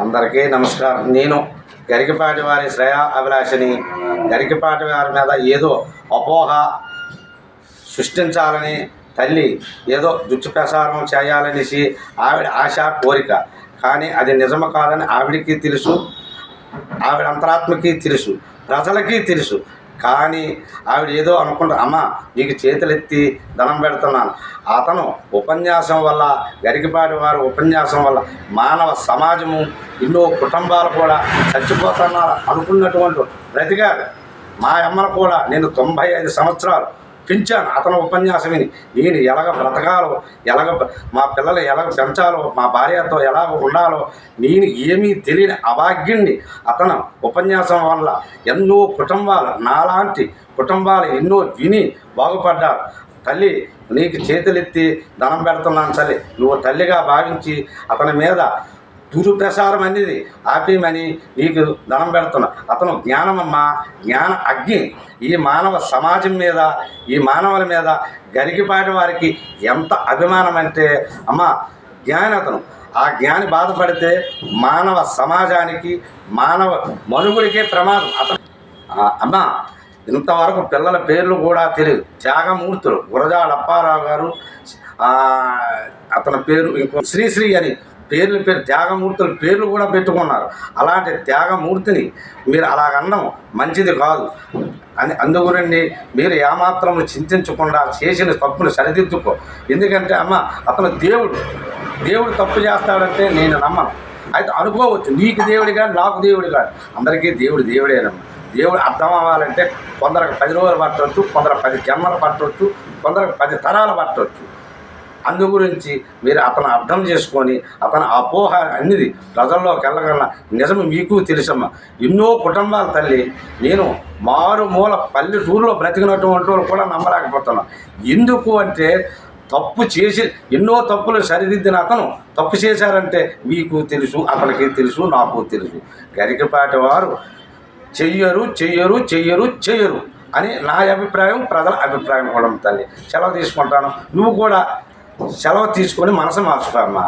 అందరికీ నమస్కారం. నేను గరికపాటి వారి శ్రేయ అభిలాషిని. గరికపాటి వారి మీద ఏదో అపోహ సృష్టించాలని తల్లి ఏదో దుచ్చు ప్రసారం చేయాలనేసి ఆవిడ ఆశ కోరిక. కానీ అది నిజము కాదని ఆవిడకి తెలుసు ఆవిడ అంతరాత్మకి తెలుసు ప్రజలకి తెలుసు. కానీ ఆవిడ ఏదో అనుకుంటా అమ్మ నీకు చేతులెత్తి ధనం పెడుతున్నాను. అతను ఉపన్యాసం వల్ల గరికిపాటి వారి ఉపన్యాసం వల్ల మానవ సమాజము ఎన్నో కుటుంబాలు కూడా చచ్చిపోతున్నారు అనుకున్నటువంటి బ్రతికారు మా అమ్మను కూడా నేను తొంభై ఐదు సంవత్సరాలు పెంచాను అతను ఉపన్యాసం విని. నేను ఎలాగ బ్రతకాలో ఎలాగ మా పిల్లలు ఎలాగ పెంచాలో మా భార్యతో ఎలా ఉండాలో నేను ఏమీ తెలియని అభాగ్యుణ్ణి. అతను ఉపన్యాసం వల్ల ఎన్నో కుటుంబాలు నాలాంటి కుటుంబాలు ఎన్నో విని బాగుపడ్డారు. తల్లి నీకు చేతులెత్తి ధనం పెడుతున్నాను తల్లి. నువ్వు తల్లిగా భావించి అతని మీద దురుప్రసారం అనేది ఆపేయమని నీకు ధనం పెడుతున్నా. అతను జ్ఞానమమ్మ జ్ఞాన అగ్ని. ఈ మానవ సమాజం మీద ఈ మానవుల మీద గరికిపాటి వారికి ఎంత అభిమానం అంటే అమ్మ జ్ఞాని అతను. ఆ జ్ఞాని బాధపడితే మానవ సమాజానికి మానవ మనుగుడికే ప్రమాదం. అతను అమ్మ ఇంతవరకు పిల్లల పేర్లు కూడా తెలియదు. త్యాగమూర్తులు. గురజాడ అప్పారావు గారు అతని పేరు ఇంకో శ్రీశ్రీ అని పేర్లు పేరు త్యాగమూర్తుల పేర్లు కూడా పెట్టుకున్నారు. అలాంటి త్యాగమూర్తిని మీరు అలాగనడం మంచిది కాదు. అని అందుగురండి మీరు ఏమాత్రం చింతించకుండా చేసిన తప్పును సరిదిద్దుకో. ఎందుకంటే అమ్మ అతను దేవుడు. దేవుడు తప్పు చేస్తాడంటే నేను నమ్మను. అయితే అనుకోవచ్చు నీకు దేవుడి కానీ నాకు దేవుడి కానీ అందరికీ దేవుడు దేవుడేనమ్మా దేవుడు అర్థం అవ్వాలంటే కొందరికి పది రోజులు పట్టవచ్చు కొందరు పది జన్మలు పట్టవచ్చు కొందరికి పది తరాలు పట్టవచ్చు అందు గురించి మీరు అతను అర్థం చేసుకొని అతని అపోహ అనేది ప్రజల్లోకి వెళ్ళగల నిజం మీకు తెలుసమ్మా. ఎన్నో కుటుంబాల తల్లి నేను మారుమూల పల్లెటూరులో బ్రతికినటువంటి వాళ్ళు కూడా నమ్మలేకపోతున్నాను ఎందుకు అంటే తప్పు చేసి ఎన్నో తప్పులు సరిదిద్దిన అతను తప్పు చేశారంటే మీకు తెలుసు అతనికి తెలుసు నాకు తెలుసు. గరికపాటి వారు చెయ్యరు చెయ్యరు చెయ్యరు చెయ్యరు అని నా అభిప్రాయం ప్రజల అభిప్రాయం కూడా తల్లి. సెలవు తీసుకుంటాను. నువ్వు కూడా సెలవు తీసుకొని మనసు మార్చుకోమ్మా